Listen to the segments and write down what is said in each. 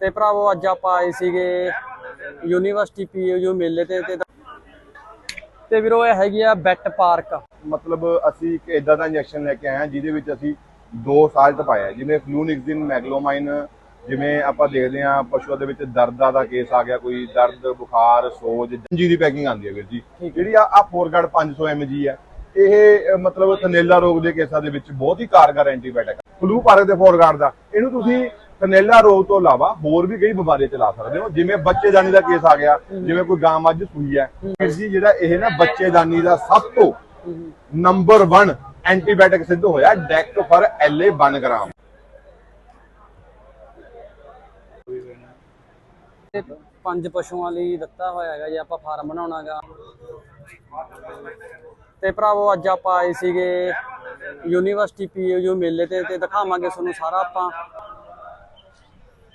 ਤੇ ਭਰਾਵੋ ਅੱਜ ਆਪਾਂ ਆਏ ਸੀਗੇ ਯੂਨੀਵਰਸਿਟੀ ਪੀਯੂ ਮੇਲੇ ਤੇ ਤੇ ਤੇ ਵੀਰੋ ਇਹ ਹੈਗੀ ਆ ਬੈਟ ਪਾਰਕ। ਮਤਲਬ ਅਸੀਂ ਇੱਕ ਇਦਾਂ ਦਾ ਇੰਜੈਕਸ਼ਨ ਲੈ ਕੇ ਆਏ ਹਾਂ ਜਿਹਦੇ ਵਿੱਚ ਅਸੀਂ ਦੋ ਸਾਲਟ ਪਾਇਆ ਜਿਵੇਂ ਫਲੂਨਿਕਸਿਨ ਮੈਗਲੋਮਾਈਨ ਜਿਵੇਂ ਆਪਾਂ ਦੇਖਦੇ ਹਾਂ ਪਸ਼ੂਆਂ ਦੇ ਵਿੱਚ ਦਰਦਾਂ ਦਾ ਕੇਸ ਆ ਗਿਆ ਕੋਈ ਦਰਦ ਬੁਖਾਰ ਸੋਜ ਜੰਜੀ ਦੀ ਪੈਕਿੰਗ ਆਉਂਦੀ ਹੈ ਵੀਰ ਜੀ। ਜਿਹੜੀ ਆ ਆ ਫੋਰਗਾਰਡ 500 mg ਹੈ ਇਹ ਮਤਲਬ ਥਨੇਲਾ ਰੋਗ ਦੇ ਕੇਸਾਂ ਦੇ ਵਿੱਚ ਬਹੁਤ ਹੀ ਕਾਰਗਰ ਐਂਟੀਬਾਇਓਟਿਕ ਹੈ ਫਲੂ ਪਾਰਕ ਦੇ ਫੋਰਗਾਰਡ ਦਾ। ਇਹਨੂੰ ਤੁਸੀਂ ਥਨੇਲਾ ਰੋਗ ਤੋਂ ਇਲਾਵਾ ਹੋਰ ਵੀ ਕਈ ਬਿਮਾਰੀਆਂ ਚਲਾ ਸਕਦੇ ਹੋ। ਜਿਵੇਂ ਬੱਚੇਦਾਨੀ ਦਾ ਕੇਸ ਆ ਗਿਆ, ਜਿਵੇਂ ਕੋਈ ਗਾਂ ਮੱਝ ਸੂਈ ਹੈ। ਵੀਰ ਜੀ ਜਿਹੜਾ ਇਹ ਨਾ ਬੱਚੇਦਾਨੀ ਦਾ ਸਭ ਤੋਂ ਨੰਬਰ 1 ਐਂਟੀਬਾਇਓਟਿਕ ਸਿੱਧ ਹੋਇਆ ਡੈਕ ਫਰ ਐਲਏ 1 ਗ੍ਰਾਮ ਪੰਜ ਪਸ਼ੂਆਂ ਲਈ ਦਿੱਤਾ ਹੋਇਆ ਹੈਗਾ ਜੇ, ਆਪਾਂ ਫਾਰਮ ਬਣਾਉਣਾਗਾ। ਤੇ ਭਰਾਵੋ, ਅੱਜ ਆਪਾਂ ਆਏ ਸੀਗੇ ਯੂਨੀਵਰਸਿਟੀ ਪੀਯੂ ਮੇਲੇ ਤੇ ਤੇ ਦਿਖਾਵਾਂਗੇ ਤੁਹਾਨੂੰ ਸਾਰਾ ਆਪਾਂ।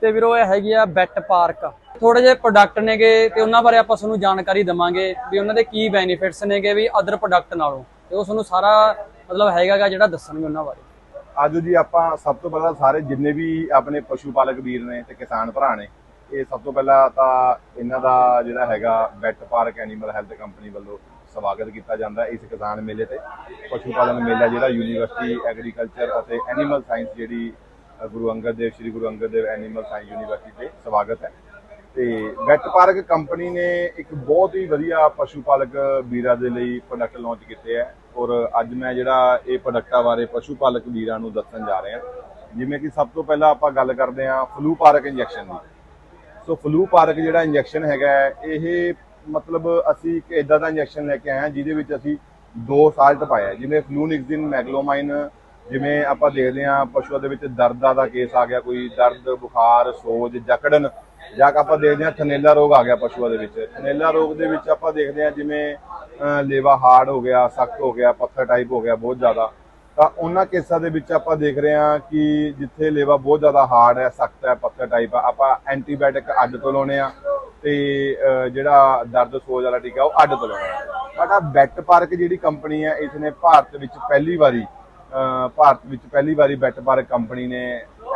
ਤੇ ਵੀਰੋ ਇਹ ਹੈਗੀ ਆ ਬੈਟ ਪਾਰਕ। ਥੋੜੇ ਜਿਹੇ ਪ੍ਰੋਡਕਟ ਨੇਗੇ ਤੇ ਉਹਨਾਂ ਬਾਰੇ ਆਪਾਂ ਤੁਹਾਨੂੰ ਜਾਣਕਾਰੀ ਦਵਾਂਗੇ ਵੀ ਉਹਨਾਂ ਦੇ ਕੀ ਬੈਨੀਫਿਟਸ ਨੇਗੇ ਵੀ ਅਦਰ ਪ੍ਰੋਡਕਟ ਨਾਲੋਂ। ਤੇ ਉਹ ਤੁਹਾਨੂੰ ਸਾਰਾ ਮਤਲਬ ਹੈਗਾਗਾ ਜਿਹੜਾ ਦੱਸਣਗੇ ਉਹਨਾਂ ਬਾਰੇ। ਅੱਜ ਜੀ, ਆਪਾਂ ਸਭ ਤੋਂ ਪਹਿਲਾਂ ਸਾਰੇ ਜਿੰਨੇ ਵੀ ਆਪਣੇ ਪਸ਼ੂ ਪਾਲਕ ਵੀਰ ਨੇ ਤੇ ਕਿਸਾਨ ਭਰਾ ਨੇ, ਇਹ ਸਭ ਤੋਂ ਪਹਿਲਾਂ ਤਾਂ ਇਹਨਾਂ ਦਾ ਜਿਹੜਾ ਹੈਗਾ ਬੈਟ ਪਾਰਕ ਐਨੀਮਲ ਹੈਲਥ ਕੰਪਨੀ ਵੱਲੋਂ ਸਵਾਗਤ ਕੀਤਾ ਜਾਂਦਾ ਇਸ ਕਿਸਾਨ ਮੇਲੇ ਤੇ। ਪਸ਼ੂ ਪਾਲਣ ਮੇਲਾ ਜਿਹੜਾ ਯੂਨੀਵਰਸਿਟੀ ਐਗਰੀਕਲਚਰ ਅਤੇ ਐਨੀਮਲ ਸਾਇੰਸ ਜਿਹੜੀ Guru Angad Dev, Sri Guru Angad Dev animal science university ਤੇ ਸਵਾਗਤ ਹੈ। ਤੇ ਵੈਟ ਪਾਰਕ ਕੰਪਨੀ ਨੇ ਇੱਕ ਬਹੁਤ ਹੀ ਵਧੀਆ ਪਸ਼ੂ ਪਾਲਕ ਵੀਰਾਂ ਦੇ ਲਈ ਪ੍ਰੋਡਕਟ ਲਾਂਚ ਕੀਤੇ ਹੈ ਔਰ ਅੱਜ ਮੈਂ ਜਿਹੜਾ ਇਹ ਪ੍ਰੋਡਕਟਾਂ ਬਾਰੇ ਪਸ਼ੂ ਪਾਲਕ ਵੀਰਾਂ ਨੂੰ ਦੱਸਣ ਜਾ ਰਿਹਾ। ਜਿਵੇਂ ਕਿ ਸਭ ਤੋਂ ਪਹਿਲਾਂ ਆਪਾਂ ਗੱਲ ਕਰਦੇ ਹਾਂ ਫਲੂ ਪਾਰਕ ਇੰਜੈਕਸ਼ਨ ਦੀ। ਸੋ ਫਲੂ ਪਾਰਕ ਜਿਹੜਾ ਇੰਜੈਕਸ਼ਨ ਹੈਗਾ ਇਹ ਮਤਲਬ ਅਸੀਂ ਇੱਕ ਇਦਾਂ ਦਾ ਇੰਜੈਕਸ਼ਨ ਲੈ ਕੇ ਆਏ ਹਾਂ ਜਿਹਦੇ ਵਿੱਚ ਅਸੀਂ ਦੋ ਸਾਲਟ ਪਾਇਆ ਜਿਵੇਂ ਫਲੂਨਿਕਸਿਨ ਮੈਗਲੋਮਾਈਨ ਜਿਵੇਂ ਆਪਾਂ ਦੇਖਦੇ ਹਾਂ ਪਸ਼ੂਆਂ ਦੇ ਵਿੱਚ ਦਰਦਾਂ ਦਾ ਕੇਸ ਆ ਗਿਆ, ਕੋਈ ਦਰਦ, ਬੁਖਾਰ, ਸੋਜ, ਜਕੜਨ, ਜਾਂ ਆਪਾਂ ਦੇਖਦੇ ਹਾਂ ਥਨੇਲਾ ਰੋਗ ਆ ਗਿਆ ਪਸ਼ੂਆਂ ਦੇ ਵਿੱਚ। ਥਨੇਲਾ ਰੋਗ ਦੇ ਵਿੱਚ ਆਪਾਂ ਦੇਖਦੇ ਹਾਂ ਜਿਵੇਂ ਲੇਵਾ ਹਾਰਡ ਹੋ ਗਿਆ, ਸਖਤ ਹੋ ਗਿਆ, ਪੱਥਰ ਟਾਈਪ ਹੋ ਗਿਆ ਬਹੁਤ ਜ਼ਿਆਦਾ। ਤਾਂ ਉਹਨਾਂ ਕੇਸਾਂ ਦੇ ਵਿੱਚ ਆਪਾਂ ਦੇਖ ਰਹੇ ਹਾਂ ਕਿ ਜਿੱਥੇ ਲੇਵਾ ਬਹੁਤ ਜ਼ਿਆਦਾ ਹਾਰਡ ਹੈ, ਸਖਤ ਹੈ, ਪੱਥਰ ਟਾਈਪ ਆ, ਆਪਾਂ ਐਂਟੀਬਾਇਓਟਿਕ ਅੱਡ ਤੋਂ ਲਾਉਣੇ ਆ ਤੇ ਜਿਹੜਾ ਦਰਦ, ਸੋਜ ਵਾਲਾ ਟੀਕਾ ਉਹ ਅੱਡ ਤੋਂ ਲਾਉਣਾ ਹੈ। ਸਾਡਾ ਬੈਟ ਪਾਰਕ ਜਿਹੜੀ ਕੰਪਨੀ ਹੈ ਇਸ ਨੇ ਭਾਰਤ ਵਿੱਚ ਪਹਿਲੀ ਵਾਰੀ ਭਾਰਤ ਵਿੱਚ ਪਹਿਲੀ ਵਾਰੀ ਬੈਟ ਕੰਪਨੀ ਨੇ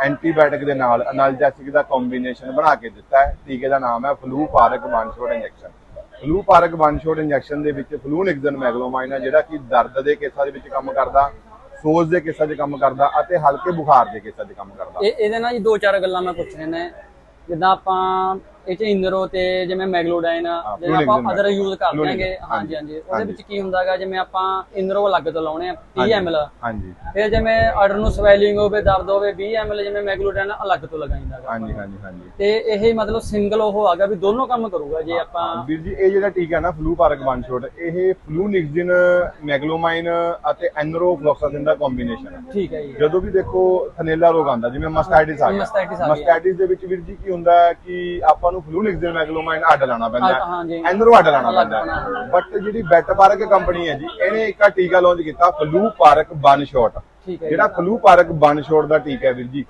ਐਂਟੀਬਾਇਓਟਿਕ ਦੇ ਨਾਲ ਅਨਾਲਜੈਸਿਕ ਦਾ ਕੰਬੀਨੇਸ਼ਨ ਬਣਾ ਕੇ ਦਿੱਤਾ ਹੈ। ਟੀਕੇ ਦਾ ਨਾਮ ਹੈ flu park one shot injection. Flu park one shot injection ਦੇ ਵਿੱਚ ਫਲੂਨਿਕਜ਼ਨ ਮੈਗਲੋਮਾਈਨ ਹੈ, ਜਿਹੜਾ ਕਿ ਦਰਦ ਦੇ ਕੇਸਾਂ ਦੇ ਵਿੱਚ ਕੰਮ ਕਰਦਾ, ਸੋਜ ਦੇ ਕੇਸਾਂ 'ਚ ਕੰਮ ਕਰਦਾ ਅਤੇ ਹਲਕੇ ਬੁਖਾਰ ਦੇ ਕੇਸਾਂ 'ਚ ਕੰਮ ਕਰਦਾ। ਇਹ ਇਹਦੇ ਨਾਲ ਜੀ ਦੋ ਚਾਰ ਗੱਲਾਂ ਮੈਂ ਪੁੱਛ ਨੇ ਜਿੱਦਾਂ ਆਪਾਂ ਇਹ ਚ ਇੰਦਰੋ ਤੇ ਜਿਵੇਂ ਮੈਗਲੋਡਾਈਨ ਜਿਵੇਂ ਆਪਾਂ ਅਦਰ ਯੂਜ਼ ਕਰ Fluoxetine, ਲਾਂਗੇ ਹਾਂਜੀ ਹਾਂਜੀ, ਉਹਦੇ। ਵਿੱਚ ਕੀ ਹੁੰਦਾਗਾ ਜਿਵੇਂ ਆਪਾਂ ਇੰਦਰੋ ਅਲੱਗ ਤੋਂ ਲਾਉਣੇ ਆ 30 ml ਹਾਂਜੀ। ਫਿਰ ਜਿਵੇਂ ਆਰਡਰ ਨੂੰ ਸਵੈਲਿੰਗ ਹੋਵੇ ਦਰਦ ਹੋਵੇ 20 ml ਜਿਵੇਂ ਮੈਗਲੋਡਾਈਨ ਅਲੱਗ ਤੋਂ ਲਗਾਈਂਦਾਗਾ ਹਾਂਜੀ ਹਾਂਜੀ ਹਾਂਜੀ। ਤੇ ਇਹ ਮਤਲਬ ਸਿੰਗਲ ਉਹ ਆਗਾ ਵੀ ਦੋਨੋਂ ਕੰਮ ਕਰੂਗਾ ਜੇ ਆਪਾਂ ਵੀਰ ਜੀ ਇਹ ਜਿਹੜਾ ਟੀਕਾ ਨਾ ਫਲੂ ਪਾਰਕ ਵਨ ਸ਼ੋਟ ਇਹ ਫਲੂਨਿਕਜ਼ਨ ਮੈਗਲੋਮਾਈਨ ਅਤੇ ਐਨਰੋਫਲੋਕਸਾਸਿਨ ਦਾ ਕੰਬੀਨੇਸ਼ਨ ਹੈ ਠੀਕ ਹੈ ਜੀ। ਜਦੋਂ ਵੀ ਦੇਖੋ ਥਨੇਲਾ ਰੋਗ ਆਉਂਦਾ ਜਿਵੇਂ ਮਸਟਾਈਟਿਸ ਆ ਗਿਆ। ਮਸਟਾਈਟਿਸ ਦੇ ਵਿੱਚ ਵੀਰ ਜੀ ਕੀ ਹੁੰਦਾ ਕਿ ਆਪਾਂ ਨੂੰ ਫਲੂਨਿਕਜ਼ਨ ਮੈਗਲੋਮਾਈਨ ਅੱਡ ਲਾਣਾ ਪੈਂਦਾ ਹਾਂਜੀ। ਐਨਰੋ ਅੱਡ ਲਾਣਾ ਪੈਂਦਾ ਬਟ ਜਿਹੜੀ ਬੈਟ ਪਾਰਕ ਕੰਪਨੀ ਹੈ ਜੀ ਇਹਨੇ ਇੱਕ ਆ ਟੀਕਾ ਲਾਂਚ ਕੀਤਾ ਫਲੂ ਪਾਰਕ ਵਨ ਸ਼ੋਟ ਜਿਹੜਾ ਫਲੂ ਪਾਰਕ ਸ਼ੋਟ ਦਾ ਟੀਕਾ ਹੈ ਵੀਰ ਜੀ।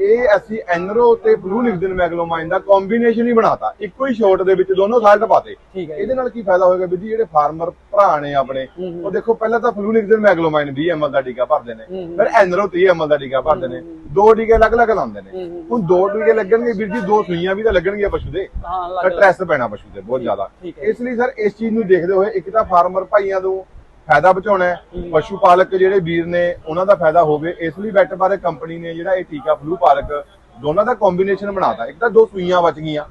ਇਹ ਅਸੀਂ ਐਨਰੋ ਤੇ ਫਲੂਨਿਕਜ਼ਨ ਮੈਗਲੋਮਾਈਨ ਦਾ ਕੰਬੀਨੇਸ਼ਨ ਹੀ ਬਣਾਤਾ। ਇੱਕੋ ਹੀ ਸ਼ੋਟ ਦੇ ਵਿੱਚ ਦੋਨੋਂ ਸਾਲਟ ਪਾਤੇ। ਇਹਦੇ ਨਾਲ ਕੀ ਫਾਇਦਾ ਹੋਏਗਾ ਵੀਰ ਜੀ? ਜਿਹੜੇ ਫਾਰਮਰ ਭਰਾ ਨੇ ਆਪਣੇ ਉਹ ਦੇਖੋ ਪਹਿਲਾਂ ਤਾਂ ਫਲੂਨਿਕਜ਼ਨ ਮੈਗਲੋਮਾਈਨ 20 ml ਦਾ ਟੀਕਾ ਭਰਦੇ ਨੇ। ਫਿਰ ਐਨਰੋ 30 ml ਦਾ ਟੀਕਾ ਭਰਦੇ ਨੇ। ਦੋ ਟੀਕੇ ਅਲੱਗ-ਅਲੱਗ ਲਾਉਂਦੇ ਨੇ। ਹੁਣ ਦੋ ਟੀਕੇ ਲੱਗਣਗੇ ਵੀਰ ਜੀ ਦੋ ਸੂਈਆਂ ਵੀ ਤਾਂ ਲੱਗਣਗੀਆਂ ਪਸ਼ੂ ਦੇ। ਤਾਂ ਸਟ੍ਰੈਸ ਪੈਣਾ ਪਸ਼ੂ ਤੇ ਬਹੁਤ ਜ਼ਿਆਦਾ। ਇਸ ਲਈ ਸਰ ਇਸ ਚੀਜ਼ ਨੂੰ ਦੇਖਦੇ ਹੋਏ ਇੱਕ ਤਾਂ ਫਾਰਮਰ ਭਾਈਆਂ ਨੂੰ ਫਾਇਦਾ ਬਚਾਉਣਾ ਹੈ। ਪਸ਼ੂ ਪਾਲਕ ਜਿਹੜੇ ਵੀਰ ਨੇ ਉਹਨਾਂ ਦਾ ਫਾਇਦਾ ਹੋਵੇ। ਇਸ ਲਈ ਬੈਟਰ ਬਾਰੇ ਕੰਪਨੀ ਨੇ ਜਿਹੜਾ ਇਹ ਟੀਕਾ ਫਲੂ ਪਾਰਕ ਦੋਨਾਂ ਦਾ ਕੰਬੀਨੇਸ਼ਨ ਬਣਾਤਾ। ਇੱਕ ਤਾਂ ਦੋ ਸੂਈਆਂ ਬਚ ਗਈਆਂ।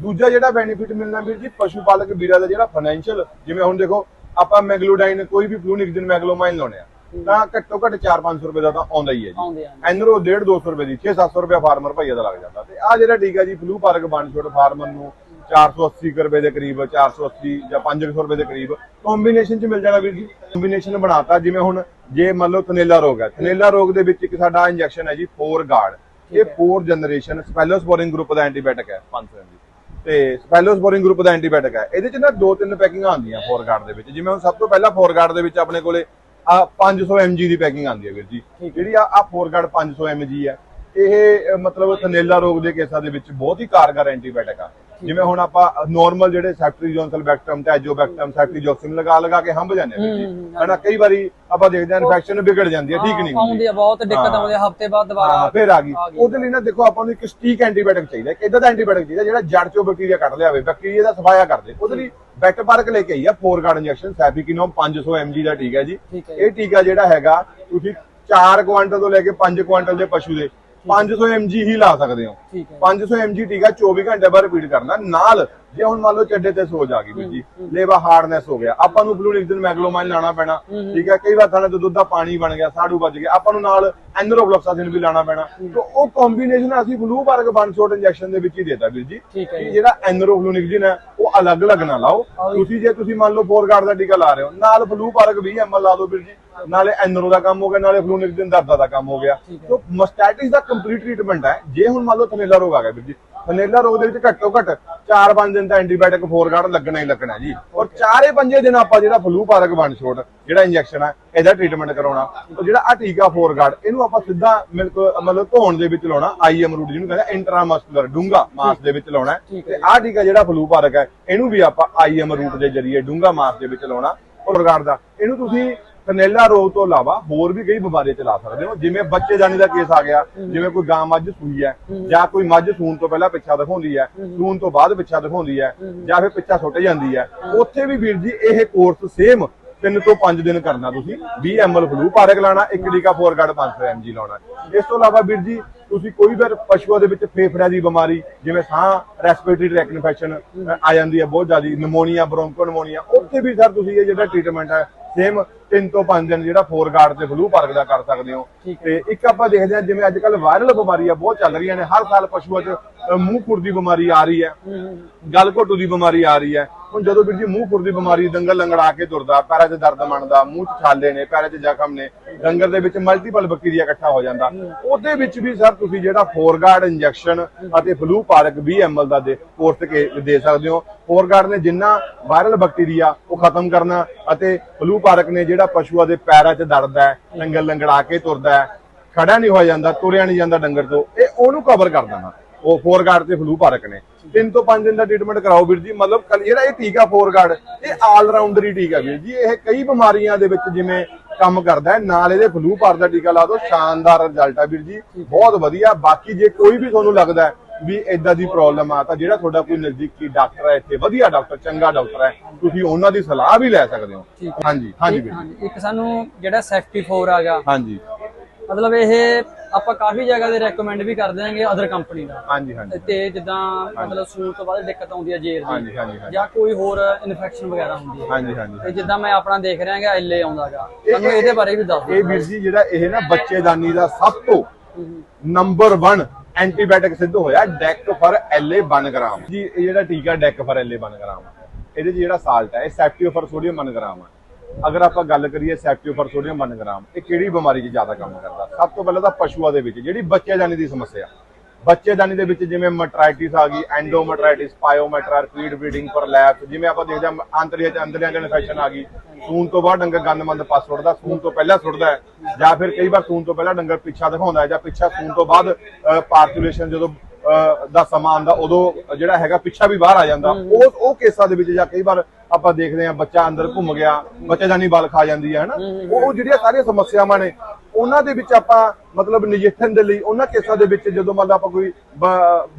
ਦੂਜਾ ਜਿਹੜਾ ਬੈਨੀਫਿਟ ਮਿਲਣਾ ਵੀਰ ਜੀ ਪਸ਼ੂ ਪਾਲਕ ਵੀਰਾਂ ਦਾ ਜਿਹੜਾ ਫਾਈਨੈਂਸ਼ੀਅਲ ਜਿਵੇਂ ਹੁਣ ਦੇਖੋ ਆਪਾਂ ਮੈਗਲੋਡਾਈਨ ਕੋਈ ਵੀ ਫਲੂਨਿਕਜ਼ਨ ਮੈਗਲੋਮਾਈਨ ਲਾਉਣੇ ਆ। ਤਾਂ ਘੱਟੋ ਘੱਟ 4-500 ਰੁਪਏ ਦਾ ਤਾਂ ਆਉਂਦਾ ਹੀ ਹੈ ਜੀ। ਐਨਰੋ 1.5 200 ਰੁਪਏ ਦੀ 6-700 ਰੁਪਏ ਫਾਰਮਰ ਭਾਈਆ ਦਾ ਲੱਗ ਜਾਂਦਾ। ਤੇ ਆ ਜਿਹੜਾ ਟੀਕਾ ਜੀ ਫਲੂ ਪਾਰਕ ਬਣ ਛੋਟ ਫਾਰਮਰ ਨੂੰ 480 ਕੁ ਰੁਪਏ ਦੇ ਕਰੀਬ 480 ਜਾਂ 500 ਰੁਪਏ ਦੇ ਕਰੀਬ ਕੰਬੀਨੇਸ਼ਨ ਚ ਮਿਲ ਜਾਣਾ ਵੀਰ ਜੀ। ਕੰਬੀਨੇਸ਼ਨ ਬਣਾਤਾ ਜਿਵੇਂ ਹੁਣ ਜੇ ਮੰਨ ਲਓ ਥਨੇਲਾ ਰੋਗ ਹੈ। ਥਨੇਲਾ ਰੋਗ ਦੇ ਵਿੱਚ ਇੱਕ ਸਾਡਾ ਇੰਜੈਕਸ਼ਨ ਹੈ ਜੀ 4 ਗਾਰਡ ਇਹ 4 ਜਨਰੇਸ਼ਨ ਸਪੈਲੋਸਪੋਰਿਨ ਗਰੁੱਪ ਦਾ ਐਂਟੀਬਾਇਓਟਿਕ ਹੈ 500 mg ਤੇ ਸਪੈਲੋਸਪੋਰਿਨ ਗਰੁੱਪ ਦਾ ਐਂਟੀਬਾਇਓਟਿਕ ਹੈ। ਇਹਦੇ ਚ ਨਾ ਦੋ ਤਿੰਨ ਪੈਕਿੰਗਾਂ ਆਉਂਦੀਆਂ ਫੋਰਗਾਰਡ ਦੇ ਵਿੱਚ। ਜਿਵੇਂ ਹੁਣ ਸਭ ਤੋਂ ਪਹਿਲਾਂ ਫੋਰਗਾਰਡ ਦੇ ਵਿੱਚ ਆਪਣੇ ਕੋਲੇ ਆ 500 mg ਦੀ ਪੈਕਿੰਗ ਆਉਂਦੀ ਹੈ ਵੀਰ ਜੀ। ਜਿਹੜੀ ਆ ਆ ਫੋਰਗਾਰਡ 500 mg ਹੈ। ਇਹ ਮਤਲਬ ਥਨੇਲਾ ਰੋਗ ਦੇ ਕੇਸਾਂ ਦੇ ਵਿੱਚ ਬਹੁਤ ਹੀ ਕਾਰਗਰ ਐਂਟੀਬਾਇਓਟਿਕ ਆ। ਜਿਵੇਂ ਹੁਣ ਆਪਾਂ ਨਾਰਮਲ ਜਿਹੜੇ ਸੈਫਟਰੀਜੋਨਸਲ ਬੈਕਟਰਮ ਤੇ ਐਜੋਬੈਕਟਮ ਸੈਫਟਰੀਜੋਕਸਿਨ ਲਗਾ ਲਗਾ ਕੇ ਹੰਭ ਜਾਂਦੇ ਜੀ। ਹਨਾ ਕਈ ਵਾਰੀ ਆਪਾਂ ਦੇਖਦੇ ਆ ਇਨਫੈਕਸ਼ਨ ਵਿਗੜ ਜਾਂਦੀ ਹੈ ਠੀਕ ਨਹੀਂ ਹੁੰਦੀ। ਆਉਂਦੀ ਆ ਬਹੁਤ ਦਿੱਕਤ ਆਉਂਦੀ ਆ ਹਫ਼ਤੇ ਬਾਅਦ ਦੁਬਾਰਾ ਹਾਂ ਫਿਰ ਆ ਗਈ। ਉਹਦੇ ਲਈ ਨਾ ਦੇਖੋ ਆਪਾਂ ਨੂੰ ਇੱਕ ਸਟੀਕ ਐਂਟੀਬਾਇਓਟਿਕ ਚਾਹੀਦਾ ਇੱਕ ਇਦਾਂ ਦਾ ਐਂਟੀਬਾਇਓਟਿਕ ਚਾਹੀਦਾ ਜਿਹੜਾ ਜੜ ਚੋਂ ਬੈਕਟੀਰੀਆ ਕੱਢ ਲਿਆਵੇ ਬੈਕਟੀਰੀਆ ਦਾ ਸਫਾਇਆ ਕਰ ਦੇ। ਉਹਦੇ ਲਈ ਬੈਕਟਪਾਰਕ ਲੈ ਕੇ ਆਈ ਆ four guard injection cefquinome 500 mg ਦਾ ਟੀਕਾ ਜੀ। ਠੀਕ ਹੈ ਇਹ ਟੀਕਾ ਜਿਹੜਾ ਹੈਗਾ ਤੁਸੀਂ 4 ਕੁਆਂਟਲ ਤੋਂ ਲੈ ਕੇ 5 ਕੁਆਂਟਲ ਦੇ ਪਸ਼ੂ ਦੇ 500 mg ਹੀ ਲਾ ਸਕਦੇ ਹੋ। ਠੀਕ ਹੈ। 500 mg ਟੀਕਾ 24 ਘੰਟੇ ਬਾਅਦ ਰਿਪੀਟ ਕਰਨਾ। ਨਾਲ ਜੇ ਹੁਣ ਮੰਨ ਲਓ ਚੱਡੇ ਤੇ ਸੋਜ ਆ ਗਈ ਵੀਰ ਜੀ ਲੇਵਾ ਹਾਰਡਨੈਸ ਹੋ ਗਿਆ ਆਪਾਂ ਨੂੰ ਫਲੂਰਿਕਸਿਨ ਮੈਗਲੋਮਾਈਨ ਲਾਣਾ ਪੈਣਾ ਠੀਕ ਹੈ? ਕਈ ਵਾਰ ਥਾਣੇ ਤੋਂ ਦੁੱਧ ਦਾ ਪਾਣੀ ਬਣ ਗਿਆ ਸਾੜੂ ਵੱਜ ਗਿਆ ਆਪਾਂ ਨੂੰ ਨਾਲ ਐਨਰੋਫਲੋਕਸਾਸਿਨ ਵੀ ਲਾਣਾ ਪੈਣਾ। ਤਾਂ ਉਹ ਕੰਬੀਨੇਸ਼ਨ ਅਸੀਂ ਫਲੂ ਵਰਗ ਵਨ ਸ਼ੋਟ ਇੰਜੈਕਸ਼ਨ ਦੇ ਵਿੱਚ ਹੀ ਦੇਤਾ ਵੀਰ ਜੀ। ਕਿ ਜਿਹੜਾ ਐਨਰੋਫਲੂਨਿਕਸਿਨ ਹੈ ਉਹ ਅਲੱਗ-ਅਲੱਗ ਨਾ ਲਾਓ। ਤੁਸੀਂ ਜੇ ਤੁਸੀਂ ਮੰਨ ਲਓ ਫੋਰਗਾਰਡ ਦਾ ਟੀਕਾ ਲਾ ਰਹੇ ਹੋ ਨਾਲ ਫਲੂ ਵਰਗ 20 ml ਲਾ ਦਿਓ ਵੀਰ ਜੀ। ਨਾਲੇ ਐਨਰੋ ਦਾ ਕੰਮ ਹੋ ਗਿਆ ਨਾਲੇ ਫਲੂਨਿਕਸਿਨ ਦਰਦ ਦਾ ਕੰਮ ਹੋ ਗਿਆ। ਤਾਂ ਮਸਟੈਟਿਸ ਦਾ ਕੰਪਲੀਟ ਟ੍ਰੀਟਮੈਂਟ ਹੈ। ਜੇ ਹੁਣ ਮੰਨ ਲਓ ਥਨੇਲਾ ਰੋਗ ਆ ਗਿਆ ਵੀਰ ਜੀ ਥਨੇਲਾ ਰੋਗ ਦੇ ਵਿੱਚ ਘੱਟੋ ਘੱਟ 4-5 ਦਿਨ ਤਾਂ ਐਂਟੀਬਾਇਓਟਿਕ ਫੋਰਗਾਰਡ ਲੱਗਣਾ ਹੀ ਲੱਗਣਾ ਜੀ। ਔਰ 4-5 ਦਿਨ ਆਪਾਂ ਜਿਹੜਾ ਫਲੂ ਪਾਰਕ ਵਨ ਸ਼ੋਟ ਜਿਹੜਾ ਇੰਜੈਕਸ਼ਨ ਹੈ ਇਹਦਾ ਟ੍ਰੀਟਮੈਂਟ ਕਰਾਉਣਾ। ਉਹ ਜਿਹੜਾ ਆ ਟੀਕਾ ਫੋਰਗਾਰਡ ਇਹਨੂੰ ਆਪਾਂ ਸਿੱਧਾ ਮਿਲਕ ਮਤਲਬ ਧੋਣ ਦੇ ਵਿੱਚ ਲਾਉਣਾ ਆਈਐਮ ਰੂਟ ਜਿਹਨੂੰ ਕਹਿੰਦਾ ਇੰਟਰਾਮਸਕੂਲਰ ਡੂੰਗਾ ਮਾਸ ਦੇ ਵਿੱਚ ਲਾਉਣਾ। ਤੇ ਆਹ ਟੀਕਾ ਜਿਹੜਾ ਫਲੂ ਪਾਰਕ ਹੈ ਇਹਨੂੰ ਵੀ ਆਪਾਂ ਆਈਐਮ ਰੂਟ ਦੇ ਜਰੀਏ ਡੂੰਗਾ ਮਾਸ ਦੇ ਵਿੱਚ ਲਾਉਣਾ ਫੋਰਗਾਰਡ ਦਾ। ਇਹਨੂੰ ਤੁਸੀਂ ਕਨੇਲਾ ਰੋਗ ਤੋਂ ਇਲਾਵਾ ਹੋਰ ਵੀ ਕਈ ਬਿਮਾਰੀਆਂ ਚ ਲਾ ਸਕਦੇ ਹੋ। ਜਿਵੇਂ ਬੱਚੇ ਜਾਨੀ ਦਾ ਕੇਸ ਆ ਗਿਆ ਜਿਵੇਂ ਕੋਈ ਗਾਂ ਮੱਝ ਸੂਈ ਹੈ ਜਾਂ ਕੋਈ ਮੱਝ ਸੂਣ ਤੋਂ ਪਹਿਲਾਂ ਪਿੱਛਾ ਦਿਖਾਉਂਦੀ ਹੈ ਸੂਣ ਤੋਂ ਬਾਅਦ ਪਿੱਛਾ ਦਿਖਾਉਂਦੀ ਹੈ ਜਾਂ ਫਿਰ ਪਿੱਛਾ ਸੁੱਟ ਜਾਂਦੀ ਹੈ। ਉੱਥੇ ਵੀ ਵੀਰ ਜੀ ਇਹ ਕੋਰਸ ਸੇਮ ਤਿੰਨ ਤੋਂ 5 ਦਿਨ ਕਰਨਾ ਤੁਸੀਂ। 20 ml ਫਲੂ ਪਾਰਕ ਲਾਣਾ ਇੱਕ ਲੀਕਾ ਫੋਰਗਾਰਡ 500 mg ਲਾਉਣਾ। ਇਸ ਤੋਂ ਇਲਾਵਾ ਵੀਰ ਜੀ ਤੁਸੀਂ ਕੋਈ ਵੀ ਪਸ਼ੂਆਂ ਦੇ ਵਿੱਚ ਫੇਫੜਿਆਂ ਦੀ ਬਿਮਾਰੀ ਜਿਵੇਂ ਸਾਹ ਰੈਸਪੀਰੇਟਰੀ ਟ੍ਰੈਕ ਇਨਫੈਕਸ਼ਨ ਆ ਜਾਂਦੀ ਹੈ ਬਹੁਤ ਜ਼ਿਆਦੀ ਨਮੋਨੀਆ ਬ੍ਰੋਂਕੋ ਨਮੋਨੀਆ ਉੱਥੇ ਵੀ ਸਰ ਤੁਸੀਂ ਇਹ ਜਿਹੜਾ ਟ੍ਰੀਟਮੈਂਟ ਹੈ ਸੇਮ ਤਿੰਨ ਤੋਂ 5 ਦਿਨ ਜਿਹੜਾ ਫੋਰਗਾਰਡ ਤੇ ਫਲੂ ਪਾਰਕ ਦਾ ਕਰ ਸਕਦੇ ਹੋ। ਤੇ ਇੱਕ ਆਪਾਂ ਦੇਖਦੇ ਹਾਂ ਜਿਵੇਂ ਅੱਜ ਕੱਲ ਵਾਇਰਲ ਬਿਮਾਰੀਆਂ ਬਹੁਤ ਚੱਲ ਰਹੀਆਂ ਨੇ ਹਰ ਸਾਲ ਪਸ਼ੂਆਂ 'ਚ ਮੂੰਹ ਖੁਰ ਦੀ ਬਿਮਾਰੀ ਆ ਰਹੀ ਹੈ। ਗਲ ਘੋਟੂ ਦੀ ਬਿਮਾਰੀ ਆ ਰਹੀ ਹੈ। ਹੁਣ ਜਦੋਂ ਵੀਰ ਜੀ ਮੂੰਹ ਖੁਰ ਦੀ ਬਿਮਾਰੀ ਦੰਗਲ ਲੰਗੜਾ ਕੇ ਤੁਰਦਾ ਪੈਰਾਂ 'ਚ ਦਰਦ ਮੰਨਦਾ ਮੂੰਹ 'ਚ ਛਾਲੇ ਨੇ ਪੈਰਾਂ 'ਚ ਜ਼ਖਮ ਨੇ ਡੰਗਰ ਦੇ ਵਿੱਚ ਮਲਟੀਪਲ ਬੈਕਟੀਰੀਆ ਇਕੱਠਾ ਹੋ ਜਾਂਦਾ। ਉਹਦੇ ਵਿੱਚ ਵੀ ਸਰ ਤੁਸੀਂ ਜਿਹੜਾ ਫੋਰਗਾਰਡ ਇੰਜੈਕਸ਼ਨ ਅਤੇ ਫਲੂ ਪਾਰਕ 20 ml ਦਾ ਦੇ ਕੋਰਸ ਕੇ ਦੇ ਸਕਦੇ ਹੋ। ਫੋਰਗਾਰਡ ਨੇ ਜਿੰਨਾ ਵਾਇਰਲ ਬੈਕਟੀਰੀਆ ਉਹ ਖਤਮ ਕਰਨਾ ਅਤੇ ਫਲੂ ਪਾਰਕ ਨੇ ਜਿਹੜਾ ਪਸ਼ੂਆਂ ਦੇ ਪੈਰਾਂ 'ਚ ਦਰਦ ਹੈ ਡੰਗਲ ਲੰਗੜਾ ਕੇ ਤੁਰਦਾ ਹੈ ਖੜਾ ਨਹੀਂ ਹੋਇਆ ਜਾਂਦਾ ਤੁਰਿਆ ਨਹੀਂ ਜਾਂਦਾ ਡੰਗਰ ਤੋਂ ਇਹ ਉਹਨੂੰ ਕਵਰ ਕਰ ਦੇਣਾ। ਉਹ ਫੋਰਗਾਰਡ ਤੇ ਫਲੂ ਪਾਰਕ ਨੇ। ਤਿੰਨ ਤੋਂ ਪੰਜ ਦਿਨ ਦਾ ਟ੍ਰੀਟਮੈਂਟ ਕਰਾਓ ਵੀਰ ਜੀ ਮਤਲਬ ਕੱਲ ਜਿਹੜਾ ਇਹ ਟੀਕਾ ਫੋਰਗਾਰਡ ਇਹ ਆਲ ਰਾਉਂਡਰ ਹੀ ਟੀਕਾ ਵੀਰ ਜੀ। ਇਹ ਕਈ ਬਿਮਾਰੀਆਂ ਦੇ ਵਿੱਚ ਜਿਵੇਂ ਕੰਮ ਕਰਦਾ ਹੈ ਨਾਲ ਇਹਦੇ ਫਲੂ ਪਾਰ ਦਾ ਟੀਕਾ ਲਾ ਦਿਓ ਸ਼ਾਨਦਾਰ ਰਿਜ਼ਲਟ ਆ ਵੀਰ ਜੀ। ਬਹੁਤ ਵਧੀਆ। ਬਾਕੀ ਜੇ ਕੋਈ ਵੀ ਤੁਹਾਨੂੰ ਲੱਗਦਾ ਵੀ ਇਦਾਂ ਦੀ ਪ੍ਰੋਬਲਮ ਆ ਤਾਂ ਜਿਹੜਾ ਤੁਹਾਡਾ ਕੋਈ ਨਜ਼ਦੀਕੀ ਡਾਕਟਰ ਹੈ ਇੱਥੇ ਵਧੀਆ ਡਾਕਟਰ ਚੰਗਾ ਡਾਕਟਰ ਹੈ ਤੁਸੀਂ ਉਹਨਾਂ ਦੀ ਸਲਾਹ ਵੀ ਲੈ ਸਕਦੇ ਹੋ। ਹਾਂਜੀ ਹਾਂਜੀ ਵੀਰ ਇੱਕ ਸਾਨੂੰ ਜਿਹੜਾ ਸੈਫਟੀ 4 ਆ ਗਿਆ ਹਾਂਜੀ। ਮਤਲਬ ਇਹ ਆਪਾਂ ਕਾਫੀ ਜਗ੍ਹਾ ਤੇ ਰეკਮੈਂਡ ਵੀ ਕਰ ਦਿਆਂਗੇ ਅਦਰ ਕੰਪਨੀ ਦਾ। ਹਾਂਜੀ ਹਾਂਜੀ ਤੇ ਜਿੱਦਾਂ ਮਤਲਬ ਸੂਰ ਤੋਂ ਬਾਅਦ ਦਿੱਕਤ ਆਉਂਦੀ ਹੈ ਜੇਰ ਦੀ। ਹਾਂਜੀ ਹਾਂਜੀ ਹਾਂਜੀ। ਜਾਂ ਕੋਈ ਹੋਰ ਇਨਫੈਕਸ਼ਨ ਵਗੈਰਾ ਹੁੰਦੀ ਹੈ ਹਾਂਜੀ ਹਾਂਜੀ ਤੇ ਜਿੱਦਾਂ ਮੈਂ ਆਪਣਾ ਦੇਖ ਰਿਹਾ ਹੈਗਾ ਐਲਏ ਆਉਂਦਾਗਾ। ਤੁਹਾਨੂੰ ਇਹਦੇ ਬਾਰੇ ਵੀ ਦੱਸ ਦਿਓ ਇਹ ਵੀਰ ਜੀ ਜਿਹੜਾ ਇਹ ਨਾ ਬੱਚੇਦਾਨੀ ਦਾ ਸਭ ਤੋਂ ਨੰਬਰ 1 ਐਂਟੀਬਾਇਓਟਿਕ ਸਿੱਧ ਹੋਇਆ ਡੈਕ ਫਰ ਐਲਏ 1 ਗ੍ਰਾਮ ਜੀ ਇਹ ਜਿਹੜਾ ਟੀਕਾ ਡੈਕ ਫਰ ਐਲਏ 1 ਗ੍ਰਾਮ ਇਹਦੇ 'ਚ ਜਿਹੜਾ ਸਾਲਟ ਹੈ ਇਹ ਸੈਪਟੀਓਫਰ ਸੋਡੀਅਮ 1 ਗ੍ਰਾਮ ਆ। ਅਗਰ ਆਪਾਂ ਗੱਲ ਕਰੀਏ ਸੈਪਟੀਓਫਰ ਸੋਡੀਅਮ 1 ਗ੍ਰਾਮ ਇਹ ਕਿਹੜੀ ਬਿਮਾਰੀ 'ਚ ਜ਼ਿਆਦਾ ਕੰਮ ਕਰਦਾ? ਸਭ ਤੋਂ ਪਹਿਲਾਂ ਤਾਂ ਪਸ਼ੂਆਂ ਦੇ ਵਿੱਚ ਜਿਹੜੀ ਬੱਚੇਦਾਨੀ ਦੀ ਸਮੱਸਿਆ ਬੱਚੇਦਾਨੀ ਦੇ ਵਿੱਚ ਜਿਵੇਂ ਮਟਰਾਈਟਿਸ ਆ ਗਈ ਐਂਡੋਮਟਰਾਈਟਿਸ ਪਾਇਓਮੈਟਰਾ ਫੀਡ ਬਰੀਡਿੰਗ ਪ੍ਰਲੈਪਸ ਜਿਵੇਂ ਆਪਾਂ ਦੇਖਦੇ ਹਾਂ ਆਂਤੜੀਆਂ ਚ ਅੰਦਰੀਆਂ ਚ ਇਨਫੈਕਸ਼ਨ ਆ ਗਈ ਸੂਨ ਤੋਂ ਬਾਅਦ ਡੰਗਰ ਗੰਦਮੰਦ ਪਾਸ ਸੁੱਟਦਾ ਸੂਨ ਤੋਂ ਪਹਿਲਾਂ ਸੁੱਟਦਾ ਹੈ। ਜਾਂ ਫਿਰ ਕਈ ਵਾਰ ਸੂਨ ਤੋਂ ਪਹਿਲਾਂ ਡੰਗਰ ਪਿੱਛਾ ਦਿਖਾਉਂਦਾ ਹੈ ਜਾਂ ਪਿੱਛਾ ਸੂਨ ਤੋਂ ਬਾਅਦ ਪਾਰਚੂਲੇਸ਼ਨ ਜਦੋਂ ਦਾ ਸਮਾਂ ਆਉਂਦਾ ਉਦੋਂ ਜਿਹੜਾ ਹੈਗਾ ਪਿੱਛਾ ਵੀ ਬਾਹਰ ਆ ਜਾਂਦਾ। ਉਹ ਉਹ ਕੇਸਾਂ ਦੇ ਵਿੱਚ ਜਾਂ ਕਈ ਵਾਰ ਆਪਾਂ ਦੇਖਦੇ ਹਾਂ ਬੱਚਾ ਅੰਦਰ ਘੁੰਮ ਗਿਆ ਬੱਚੇਦਾਨੀ ਬਲ ਖਾ ਜਾਂਦੀ ਹੈ ਹਨਾ? ਉਹ ਜਿਹੜੀਆਂ ਸਾਰੀਆਂ ਸਮੱਸਿਆਵਾਂ ਨੇ ਉਹਨਾਂ ਦੇ ਵਿੱਚ ਆਪਾਂ ਮਤਲਬ ਨਜਿੱਠਣ ਦੇ ਲਈ ਉਹਨਾਂ ਕੇਸਾਂ ਦੇ ਵਿੱਚ ਜਦੋਂ ਮਤਲਬ ਆਪਾਂ ਕੋਈ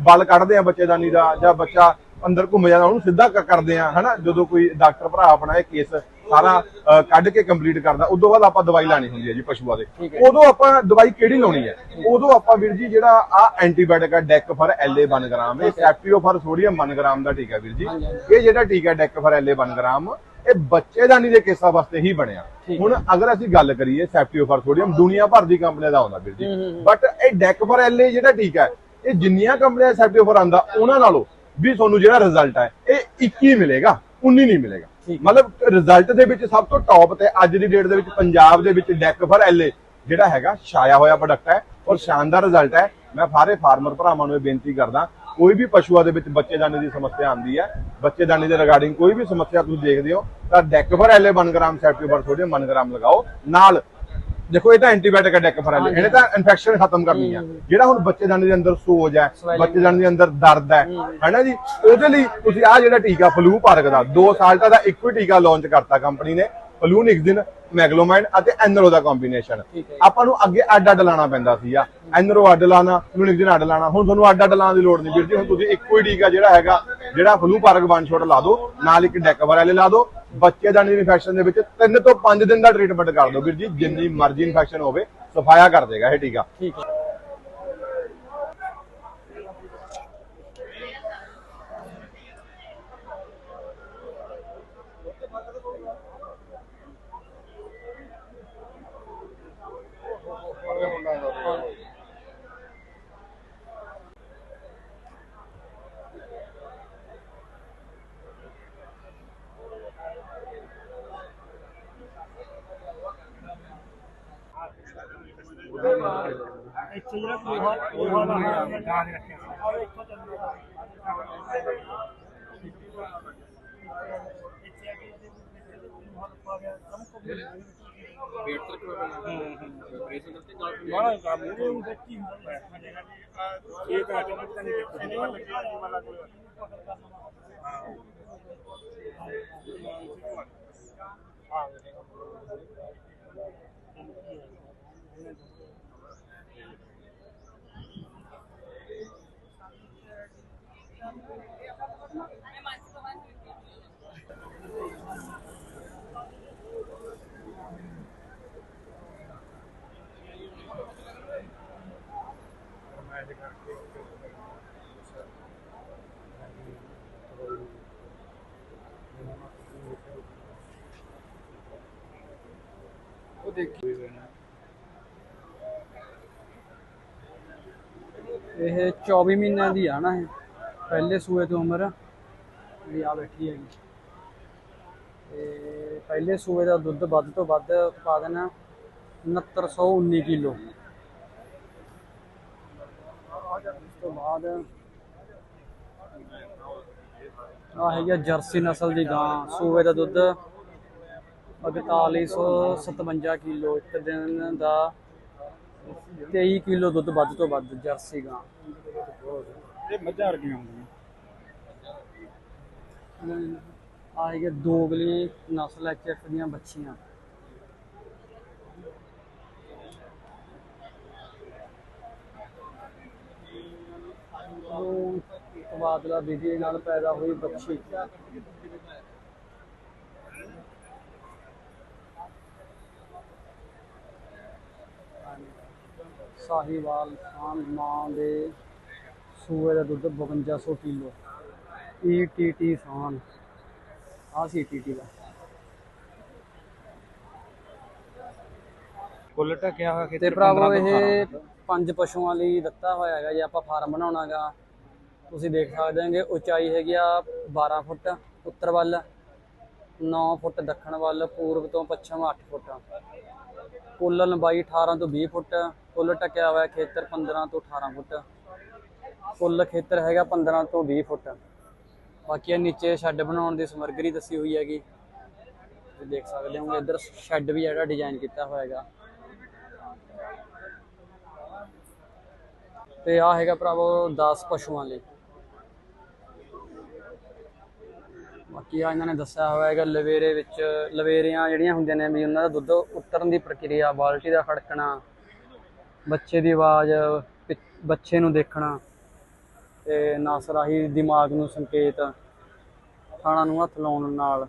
ਬਲ ਕੱਢਦੇ ਆ ਬੱਚੇਦਾਨੀ ਦਾ ਜਾਂ ਬੱਚਾ ਅੰਦਰ ਘੁੰਮ ਜਾਂਦਾ ਉਹਨੂੰ ਸਿੱਧਾ ਕਰਦੇ ਆ ਹਨਾ? ਜਦੋਂ ਕੋਈ ਡਾਕਟਰ ਭਰਾ ਆਪਣਾ ਇਹ ਕੇਸ ਸਾਰਾ ਕੱਢ ਕੇ ਕੰਪਲੀਟ ਕਰਦਾ ਉਦੋਂ ਬਾਅਦ ਆਪਾਂ ਦਵਾਈ ਲਾਣੀ ਹੁੰਦੀ ਹੈ ਜੀ ਪਸ਼ੂਆਂ ਦੇ। ਉਦੋਂ ਆਪਾਂ ਦਵਾਈ ਕਿਹੜੀ ਲਾਉਣੀ ਹੈ? ਉਦੋਂ ਆਪਾਂ ਵੀਰ ਜੀ ਜਿਹੜਾ ਆ ਐਂਟੀਬਾਇਓਟਿਕ ਆ ਡੈਕ ਫਰ ਐਲਏ 1 ਗ੍ਰਾਮ ਇਹ ਸੈਪਟੀਓ ਫਰ ਸੋਡੀਅਮ 1 ਗ੍ਰਾਮ ਦਾ ਟੀਕਾ ਵੀਰ ਜੀ। ਇਹ ਜਿਹੜਾ ਟੀਕਾ ਡੈਕ ਫਰ ਐਲਏ 1 ਗ੍ਰਾਮ ਇਹ ਬੱਚੇਦਾਨੀ ਦੇ ਕੇਸਾਂ ਵਾਸਤੇ ਹੀ ਬਣਿਆ। ਹੁਣ ਅਗਰ ਅਸੀਂ ਗੱਲ ਕਰੀਏ ਸੈਪਟੀਓ ਫਰ ਸੋਡੀਅਮ ਦੁਨੀਆ ਭਰ ਦੀ ਕੰਪਨੀਆਂ ਦਾ ਆਉਂਦਾ ਵੀਰ ਜੀ। ਬਟ ਇਹ ਡੈਕ ਫਰ ਐਲਏ ਜਿਹੜਾ ਟੀਕਾ ਹੈ ਇਹ ਜਿੰਨੀਆਂ ਕੰਪਨੀਆਂ ਸੈਪਟੀਓ ਫਰ ਆਉਂਦਾ ਉਹਨਾਂ ਨਾਲੋਂ ਵੀ ਤੁਹਾਨੂੰ ਜਿਹੜਾ ਰਿਜ਼ਲਟ ਹੈ ਇਹ 21 ਮਿਲੇਗਾ 19 ਨਹੀਂ ਮਿਲੇਗਾ। ਮਤਲਬ ਰਿਜ਼ਲਟ ਦੇ ਵਿੱਚ ਸਭ ਤੋਂ ਟੌਪ ਤੇ ਅੱਜ ਦੀ ਡੇਟ ਦੇ ਵਿੱਚ ਪੰਜਾਬ ਦੇ ਵਿੱਚ ਡੈਕ ਫਰ ਐਲਏ ਜਿਹੜਾ ਹੈਗਾ ਛਾਇਆ ਹੋਇਆ ਪ੍ਰੋਡਕਟ ਹੈ ਔਰ ਸ਼ਾਨਦਾਰ ਰਿਜ਼ਲਟ ਹੈ। ਮੈਂ ਸਾਰੇ ਫਾਰਮਰ ਭਰਾਵਾਂ ਨੂੰ ਇਹ ਬੇਨਤੀ ਕਰਦਾ ਕੋਈ ਵੀ ਪਸ਼ੂਆਂ ਦੇ ਵਿੱਚ ਬੱਚੇਦਾਨੀ ਦੀ ਸਮੱਸਿਆ ਆਉਂਦੀ ਹੈ ਬੱਚੇਦਾਨੀ ਦੇ ਰਿਗਾਰਡਿੰਗ ਕੋਈ ਵੀ ਸਮੱਸਿਆ ਤੁਸੀਂ ਦੇਖਦੇ ਹੋ ਤਾਂ ਡੈਕਫਰ ਐਲੇ 1 ਗ੍ਰਾਮ ਸੈਪਟੀਵਰ ਸੋਡੀਅਮ 1 ਗ੍ਰਾਮ ਲਗਾਓ। ਨਾਲ ਦੇਖੋ ਇਹ ਤਾਂ ਐਂਟੀਬਾਇਓਟਿਕ ਹੈ ਡੈਕਫਰ ਐਲੇ ਇਹਨੇ ਤਾਂ ਇਨਫੈਕਸ਼ਨ ਖਤਮ ਕਰਨੀ ਹੈ। ਜਿਹੜਾ ਹੁਣ ਬੱਚੇਦਾਨੀ ਦੇ ਅੰਦਰ ਸੋਜ ਹੈ ਬੱਚੇਦਾਨੀ ਦੇ ਅੰਦਰ ਦਰਦ ਹੈ ਹੈਨਾ ਜੀ? ਉਹਦੇ ਲਈ ਤੁਸੀਂ ਆਹ ਜਿਹੜਾ ਟੀਕਾ ਫਲੂ ਪਾਰਕ ਦਾ 2 ਸਾਲ ਦਾ ਇੱਕੋ ਹੀ ਟੀਕਾ ਲਾਂਚ ਕਰਤਾ ਕੰਪਨੀ ਨੇ ਫਲੂ ਨਿਕਸਿਨ ਮੈਗਲੋਮਾਈਨ ਅਤੇ ਐਨਰੋ ਦਾ ਕੰਬੀਨੇਸ਼ਨ। ਆਪਾਂ ਨੂੰ ਅੱਗੇ ਅੱਡ ਅੱਡ ਲਾਣਾ ਪੈਂਦਾ ਸੀਗਾ ਐਨਰੋ ਅੱਡ ਲਾਣਾ ਨਿਕਸਿਨ ਅੱਡ ਲਾਣਾ। ਹੁਣ ਤੁਹਾਨੂੰ ਅੱਡ ਅੱਡ ਲਾਉਣ ਦੀ ਲੋੜ ਨਹੀਂ ਵੀਰ ਜੀ। ਹੁਣ ਤੁਸੀਂ ਇੱਕੋ ਹੀ ਟੀਕਾ ਜਿਹੜਾ ਹੈਗਾ ਜਿਹੜਾ ਫਲੂ ਪਾਰਕ ਵਨ ਸ਼ਾਟ ਲਾ ਦਿਓ ਨਾਲ ਇੱਕ ਡੈਕਵਰ ਵਾਲੇ ਲਾ ਦਿਓ ਬੱਚੇ ਦਾ ਇਨਫੈਕਸ਼ਨ ਦੇ ਵਿੱਚ 3 ਤੋਂ 5 ਦਿਨ ਦਾ ਟ੍ਰੀਟਮੈਂਟ ਕਰ ਦਿਓ ਵੀਰ ਜੀ, ਜਿੰਨੀ ਮਰਜ਼ੀ ਇਨਫੈਕਸ਼ਨ ਹੋਵੇ, ਸਫਾਇਆ ਕਰ ਦੇਗਾ, ਇਹ ਟੀਕਾ ਠੀਕ ਹੈ ਇੱਥੇ ਜਿਹੜਾ ਲੋਹਾ ਲੋਹਾ ਲਾਇਆ ਜਾਨ ਰੱਖਿਆ ਔਰ ਇੱਥੋਂ ਚੱਲਦਾ ਇੱਥੇ ਆ ਕੇ ਇਹਦੇ ਵਿੱਚ ਲੋਹਾ ਲੱਪਾ ਗਿਆ ਕੰਮ ਕੋ ਵੇਟ ਤੱਕ ਆਪਰੇਸ਼ਨ ਕਰਤੇ ਬਾਹਰ ਕੰਮ ਇਹ ਉਹ ਬੱਚੀ ਹੁੰਦਾ ਹੈ। ਇਹ ਤਾਂ ਅੱਜ ਤੱਕ ਨਹੀਂ ਦੇਖਿਆ ਨਹੀਂ ਵਾਲਾ ਕੋਈ ਹਾਂ ਇਹ 24 ਮਹੀਨਿਆਂ ਦੀ ਆ ਨਾ ਇਹ। ਪਹਿਲੇ ਸੂਏ ਤੋਂ ਉਮਰ। ਵੀ ਆ ਬੈਠੀ ਹੈਗੀ। ਤੇ ਪਹਿਲੇ ਸੂਏ ਦਾ ਦੁੱਧ ਵੱਧ ਤੋਂ ਵੱਧ ਉਤਪਾਦਨ 6919 ਕਿਲੋ। ਉਸ ਤੋਂ ਬਾਅਦ ਆ ਹੈਗੀ ਆ ਜਰਸੀ ਨਸਲ ਦੀ ਗਾਂ। ਸੂਏ ਦਾ ਦੁੱਧ 4157 ਕਿਲੋ ਇੱਕ ਦਿਨ ਦਾ 23 ਕਿਲੋ ਦੁੱਧ ਵੱਧ ਤੋਂ ਵੱਧ ਜਰਸੀ ਗਾਂ। ਇਹ ਮੱਝਾਂ ਵਰਗੀਆਂ ਹੁੰਦੀਆਂ। ਆ ਹੈਗੇ ਦੋਗਲੀ ਨਸਲ ਐਚਐਫ ਦੀਆਂ ਬੱਚੀਆਂ। ਉਹ ਤਬਾਦਲਾ ਵਿਧੀ ਨਾਲ ਪੈਦਾ ਹੋਈ ਬੱਚੀ ਸਾਹੀਵਾਲ ਖਾਨ ਮਾਂ ਦੇ ਸੂਏ ਦਾ ਦੁੱਧ 5200 ਕਿਲੋ। ਈਟੀਟੀ ਸਾਨ। ਆ ਸੀ ਈਟੀਟੀ ਦਾ। ਕੁੱਲ ਟਕਿਆ ਹੋਇਆ ਤੇ ਭਰਾਵੋ ਇਹ ਪੰਜ ਪਸ਼ੂਆਂ ਲਈ ਦਿੱਤਾ ਹੋਇਆ ਹੈਗਾ ਜੇ ਆਪਾਂ ਫਾਰਮ ਬਣਾਉਣਾਗਾ। ਤੁਸੀਂ ਦੇਖ ਸਕਦੇ ਹੋਗੇ ਉਚਾਈ ਹੈਗੀ ਆ 12 ਫੁੱਟ ਉੱਤਰ ਵੱਲ 9 ਫੁੱਟ ਦੱਖਣ ਵੱਲ ਪੂਰਬ ਤੋਂ ਪੱਛਮ 8 ਫੁੱਟ। ਕੁੱਲ ਲੰਬਾਈ 18 ਤੋਂ 20 ਫੁੱਟ, ਕੁੱਲ ਟਕਿਆ ਹੋਇਆ ਖੇਤਰ 15 ਤੋਂ 18 ਫੁੱਟ। ਕੁੱਲ ਖੇਤਰ ਹੈਗਾ 15 ਤੋਂ 20 ਫੁੱਟ। ਬਾਕੀ ਇਹ ਨੀਚੇ ਸ਼ੈੱਡ ਬਣਾਉਣ ਦੀ ਸਮੱਗਰੀ ਦੱਸੀ ਹੋਈ ਹੈਗੀ। ਤੁਸੀਂ ਦੇਖ ਸਕਦੇ ਹੋਗੇ, ਇੱਧਰ ਸ਼ੈੱਡ ਵੀ ਜਿਹੜਾ ਡਿਜ਼ਾਈਨ ਕੀਤਾ ਹੋਇਆ ਹੈਗਾ ਤੇ ਆ ਹੈਗਾ ਭਰਾਵੋ 10 ਪਸ਼ੂਆਂ ਲਈ। ਬਾਕੀ ਆ ਇਹਨਾਂ ਨੇ ਦੱਸਿਆ ਹੋਇਆ ਹੈਗਾ ਲਵੇਰੇ ਵਿੱਚ, ਲਵੇਰੀਆਂ ਜਿਹੜੀਆਂ ਹੁੰਦੀਆਂ ਨੇ ਵੀ ਉਹਨਾਂ ਦਾ ਦੁੱਧ ਉਤਰਨ ਦੀ ਪ੍ਰਕਿਰਿਆ, ਬਾਲਟੀ ਦਾ ਖੜਕਣਾ, ਬੱਚੇ ਦੀ ਆਵਾਜ਼, ਪਿ- ਬੱਚੇ ਨੂੰ ਦੇਖਣਾ ਤੇ ਨਾਸਰਾਹੀ ਦਿਮਾਗ ਨੂੰ ਸੰਕੇਤ, ਥਾਣਾ ਨੂੰ ਹੱਥ ਲਾਉਣ ਨਾਲ।